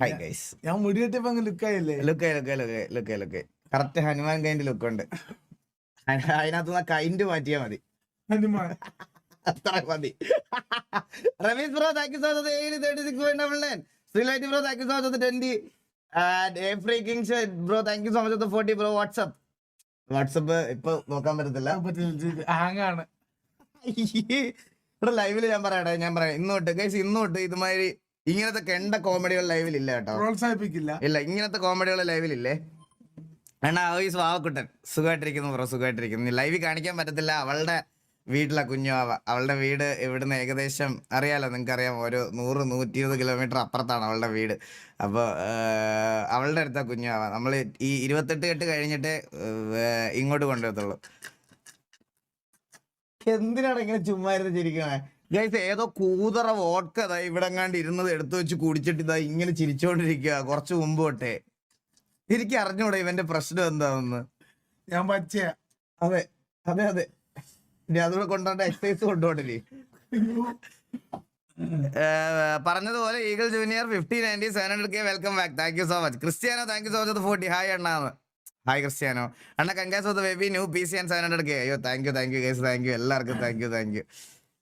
Hi guys ഞാൻ മുടി കെട്ടിയപ്പോ അങ്ങ് ലുക്കായില്ലേ look look look look look correct Hanuman kind look ഉണ്ട്. അതിനകത്തുനിന്ന് കൈൻഡ് മാറ്റിയാ മതി. ഹനുമാൻ. അത്ര മതി. Ramees bro thank you so much ഏഴ് thirty six point double nine ശ്രീലൈറ്റ് bro thank you so much twenty free kings bro thank you so much forty bro WhatsApp WhatsApp ഇപ്പൊ നോക്കാൻ പറ്റത്തില്ല. ഹാങ്ങാണ്. ഇവിടെ ലൈവിൽ ഞാൻ പറയട്ടെ ഞാൻ പറയാം. ഇന്നോട്ട് ഗൈസ് ഇന്നോട്ട് ഇതുമാതിരി ഇങ്ങനത്തെ കെണ്ട കോമഡികൾ ലൈവിൽ ഇല്ല കേട്ടോ. പ്രോത്സാഹിപ്പിക്കില്ല. ഇല്ല ഇങ്ങനത്തെ കോമഡികൾ ലൈവിലില്ലേ അണ്ണാ ഈ സ്വാവക്കുട്ടൻ സുഖമായിട്ടിരിക്കുന്നു ബ്രോ സുഖമായിട്ടിരിക്കുന്നു. ലൈവിൽ കാണിക്കാൻ പറ്റത്തില്ല. അവളുടെ വീട്ടിലെ കുഞ്ഞുവാവ അവളുടെ വീട് ഇവിടുന്ന് ഏകദേശം അറിയാലോ നിങ്ങൾക്ക് അറിയാം ഒരു നൂറ് നൂറ്റി ഇരുപത് കിലോമീറ്റർ അപ്പുറത്താണ് അവളുടെ വീട്. അപ്പോൾ അവളുടെ അടുത്ത കുഞ്ഞുവാവ നമ്മൾ ഈ ഇരുപത്തെട്ട് കെട്ട് കഴിഞ്ഞിട്ട് ഇങ്ങോട്ട് കൊണ്ടുവരത്തുള്ളൂ. എന്തിനാണ് ഇങ്ങനെ ചുമ്മാ ഇരുന്ന് ചിരിക്കണേ? ഗൈസ് ഏതോ കൂതറ വോട്ട് ഇതാ ഇവിടെ എങ്ങാണ്ട് ഇരുന്നത് എടുത്തു വെച്ച് കുടിച്ചിട്ട് ഇതാ ഇങ്ങനെ ചിരിച്ചോണ്ടിരിക്കുക കുറച്ച് മുമ്പ് തൊട്ടേ. എനിക്ക് അറിഞ്ഞൂടെ ഇവന്റെ പ്രശ്നം എന്താണെന്ന്. ഞാൻ പച്ചയ. അതെ അതെ അതെ. ഇനി അതുകൂടെ കൊണ്ടുപോണ്ട എക്സസൈസ് കൊണ്ടുപോകണ്ടേ പറഞ്ഞതുപോലെ Eagle Junior fifty ninety seven hundred K welcome back thank you so much Cristiano thank you so much forty hi അണ്ണാന്ന് hi Cristiano. അണ്ണ congrats of baby new P C and seven hundred K അയ്യോ thank you thank you guys thank you എല്ലാവർക്കും thank you thank you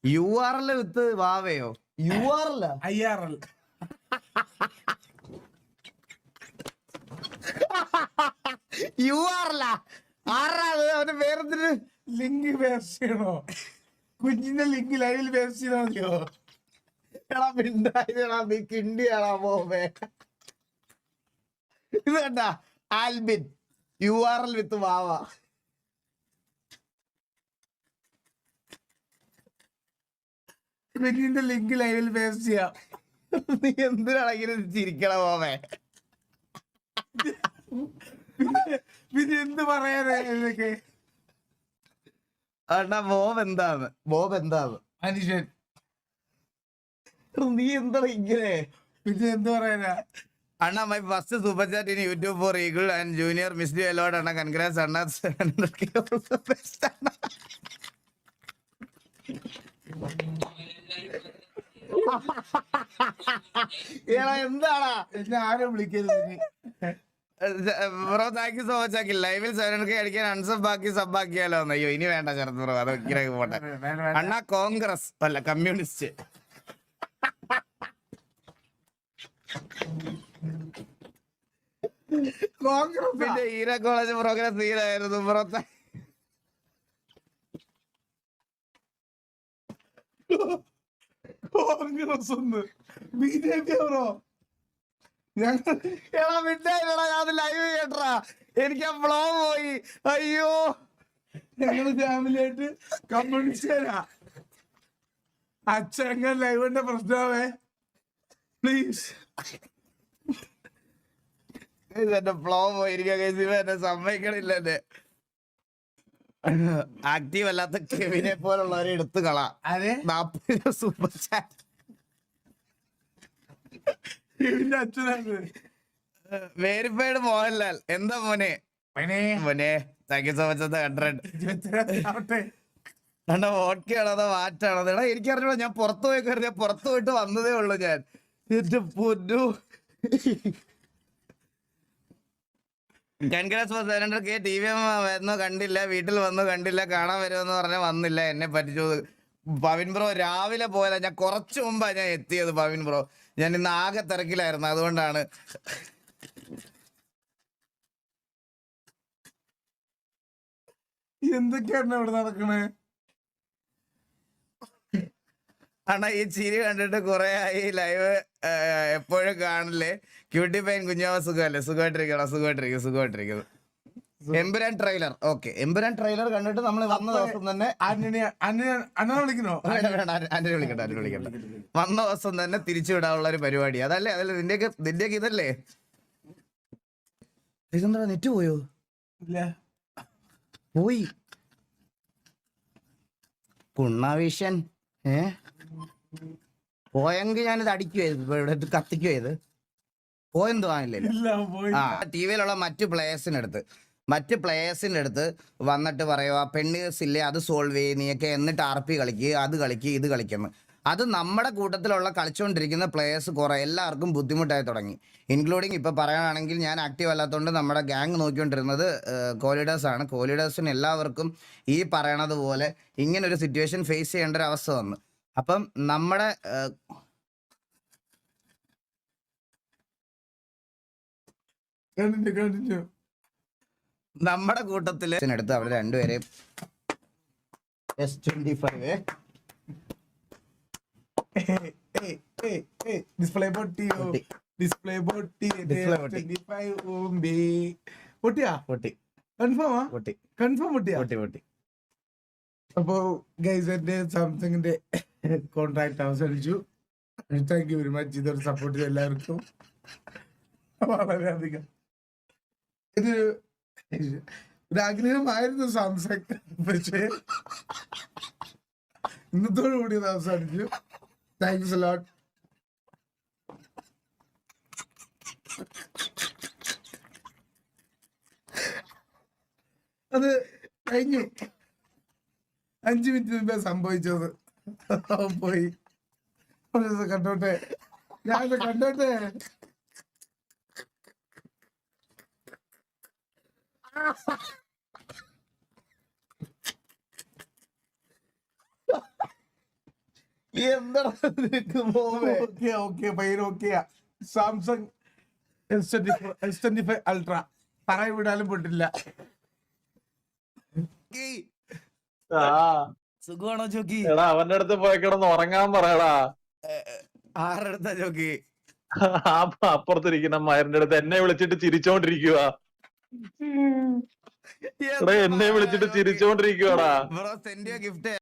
U R L with വാവയോ? U R L I R L. U R L ആറാ അവന്റെ പേരെന്തിന്? Link waste ചെയ്യണോ? കുഞ്ഞിന്റെ link ലൈവിൽ waste ചെയ്താൽ മതിയോ എടാ നീ കിണ്ടിയാടാ പോവേ ഇത് കണ്ട Albin U R L with വാവ. കുഞ്ഞിന്റെ ലിങ്ക് ലൈവിൽ പേസ്റ്റ് ചെയ്യാം. നീ എന്തിനാണെങ്കിലും ചിരിക്കണം പോവേ പിന്നെ എന്ത് പറയാനൊക്കെ ഇതൊക്കെ അണ്ണാ ബോബ് എന്താണ് ബോബ് എന്താണ് മനുഷ്യൻ. നീ എന്താണ് ഇങ്ങനെ? പിന്നെ എന്ത് പറയാനാ? അണ്ണാ my first super chat in YouTube for eagle and junior miss D allowed അണ്ണ. കൺഗ്രാസ് അണ്ണ. ഏടാ എന്താടാ? എന്നെ ആരും വിളിക്കരുത്. Bro thank you so much ആക്കി ലൈവിൽ സെവൻ കെ അടിക്കാൻ അൺസബ് ആക്കി സബ് ആക്കിയാലോ അയ്യോ ഇനി വേണ്ട ശരത് ബ്രോ അത് ഇങ്ങനെ പോട്ടെ. അണ്ണ കോൺഗ്രസ്. അല്ല കമ്മ്യൂണിസ്റ്റ്. കോൺഗ്രസ് പിന്നെ ഈര കോളേജ് പ്രോഗ്രാം തീരായിരുന്നു ബ്രോ. കോൺഗ്രസ് ഒന്ന് ബി ജെ പി ബ്രോ ഞങ്ങൾ എടാ വിട്ടായില്ലടാ ഞാൻ ലൈവ് കേട്ടറാ എനിക്ക് ആ ഫ്ലോ പോയി. അയ്യോ. ഞങ്ങൾ ഫാമിലി ആയിട്ട് കമ്മ്യൂണിസ്റ്റുകാരാ അച്ഛങ്ങൾ ലൈവിന്റെ പ്രശ്നമാവേ പ്ലീസ് എന്റെ ഫ്ലോ പോയിരിക്കുക എന്നെ സമ്മതിക്കണില്ല എന്നെ. ആക്റ്റീവ് അല്ലാത്ത കെവിനെ പോലുള്ളവരെ എടുത്തു കള. അതെ? നാപ്പത് സൂപ്പർ ചാറ്റ് ഇതിന്റെ അച്ഛനാണ്. വേരിഫൈഡ് മോഹൻലാൽ. എന്താ മോനെ? മോനെ. താങ്ക് യു സോ മച്ച് ആവട്ടെ എന്റെ വോട്ട്ക്കാണോ അതോ മാറ്റാണോ എടാ എനിക്ക് അറിഞ്ഞോ ഞാൻ പുറത്തു പോയി കയറി പുറത്തു പോയിട്ട് വന്നതേ ഉള്ളൂ ഞാൻ. എന്റെ പൊന്നു. Congrats for seven hundred K T V വരുന്നു കണ്ടില്ല. വീട്ടിൽ വന്നു കണ്ടില്ല. കാണാൻ വരുമെന്ന് പറഞ്ഞാൽ വന്നില്ല. എന്നെ പറ്റിച്ചു പവിൻ ബ്രോ രാവിലെ പോയതാ. ഞാൻ കുറച്ച് മുമ്പാ ഞാൻ എത്തിയത് പവിൻ ബ്രോ. ഞാൻ ഇന്ന് ആകെ തിരക്കിലായിരുന്നു. അതുകൊണ്ടാണ് എന്തൊക്കെയാണ് ഇവിടെ നടക്കണേ? അണ്ണാ ഈ ചിരി കണ്ടിട്ട് കുറെ ആയി ലൈവ് എപ്പോഴും കാണില്ലേ? ക്യൂട്ടി പൈൻ കുഞ്ഞാവ സുഖമല്ലേ? സുഖമായിട്ടിരിക്കണം? സുഖമായിട്ടിരിക്കും സുഖമായിട്ടിരിക്കുന്നു. Empuraan trailer okay Empuraan trailer കണ്ടിട്ട് നമ്മൾ വന്ന ദിവസം തന്നെ ആന്റണി വിളിക്കണോ? ആന്റ- ആന്റണി വിളിക്കണ്ട ആന്റണി വിളിക്കണ്ട വന്ന ദിവസം തന്നെ തിരിച്ചു വിടാനുള്ള ഒരു പരിപാടി. അതല്ലേ അതല്ലേ നിന്റെയൊക്കെ നിന്റെയൊക്കെ ഇതല്ലേ? ഇതെന്താ നെറ്റ് പോയോ? ഇല്ല. പോയി. കുണ്ണാവിഷൻ. ഏ? പോയെങ്കിൽ ഞാനിത് അടിക്കുവായിരുന്നു. ഇപ്പൊ ഇവിടെ ഇത്. കത്തിക്കുവായത് പോയെന്തോ ആണില്ലേ ആ ടി വിയിലുള്ള മറ്റു പ്ലേയേഴ്സിന്റെ അടുത്ത് മറ്റ് പ്ലേയേഴ്സിന്റെ അടുത്ത് വന്നിട്ട് പറയുക പെണ്ണ് ഇല്ലേ അത് സോൾവ് ചെയ്യ് നീയൊക്കെ എന്നിട്ട് ആർ പി കളിക്ക് അത് കളിക്കുക ഇത് കളിക്കുന്നു. അത് നമ്മുടെ കൂട്ടത്തിലുള്ള കളിച്ചുകൊണ്ടിരിക്കുന്ന പ്ലേയേഴ്സ് കുറേ എല്ലാവർക്കും ബുദ്ധിമുട്ടായി തുടങ്ങി. ഇൻക്ലൂഡിങ് ഇപ്പോൾ പറയുകയാണെങ്കിൽ ഞാൻ ആക്റ്റീവ് അല്ലാത്തതുകൊണ്ട് നമ്മുടെ ഗ്യാങ് നോക്കിക്കൊണ്ടിരുന്നത് കോലിഡേഴ്സാണ് കോലിഡേഴ്സിന് എല്ലാവർക്കും ഈ പറയണത് പോലെ ഇങ്ങനൊരു സിറ്റുവേഷൻ ഫേസ് ചെയ്യേണ്ട ഒരു അവസ്ഥ വന്നു. അപ്പം നമ്മുടെ നമ്മുടെ കൂട്ടത്തിൽ എടുത്ത് അവർ രണ്ടുപേരെയും എസ് ട്വന്റി ഫൈവ് ഡിസ്പ്ലേ പൊട്ടിയോ പൊട്ടി. ഡിസ്പ്ലേ പൊട്ടി. Display പൊട്ടി. 25 ഓംബി. പൊട്ടിയാ? പൊട്ടി. കൺഫേമാ പൊട്ടി. കൺഫേം പൊട്ടിയാ? പൊട്ടി പൊട്ടി. അപ്പോ ഗൈസ് എന്റെ സാംസങ്ങിന്റെ കോൺട്രാക്ട് അവസാനിച്ചു. താങ്ക് യു വെരി മച്ച് ഇതൊരു സപ്പോർട്ട് ചെയ്ത എല്ലാവർക്കും. വളരെയധികം. ഇത് ഒരു ആഗ്രഹമായിരുന്നു സാംസങ്. പക്ഷേ ഇന്നത്തോടു കൂടി സംസാരിച്ചു താങ്ക്സ് ലോട്ട് അത് കഴിഞ്ഞു. അഞ്ചു മിനിറ്റ് മുമ്പേ സംഭവിച്ചത്. പോയി. കണ്ടോട്ടെ? ഞാൻ കണ്ടോട്ടെ ഓക്കെ ഓക്കെ പയ്യൻ okay Samsung S twenty five ultra പറയ വിടാനും പെട്ടില്ല. ആ. സുഖമാണോ ജോക്കി എടാ അവന്റെ അടുത്ത് പോയി കിടന്ന് ഉറങ്ങാൻ പറയടാ. ആരടുത്താ ജോക്കി ആ അപ്പുറത്തിരിക്കുന്ന മയറിന്റെ അടുത്ത് എന്നെ വിളിച്ചിട്ട് ചിരിച്ചോണ്ടിരിക്കുവാ. എന്നെ വിളിച്ചിട്ട് ചിരിച്ചോണ്ടിരിക്കുവാടാ. Bro send gift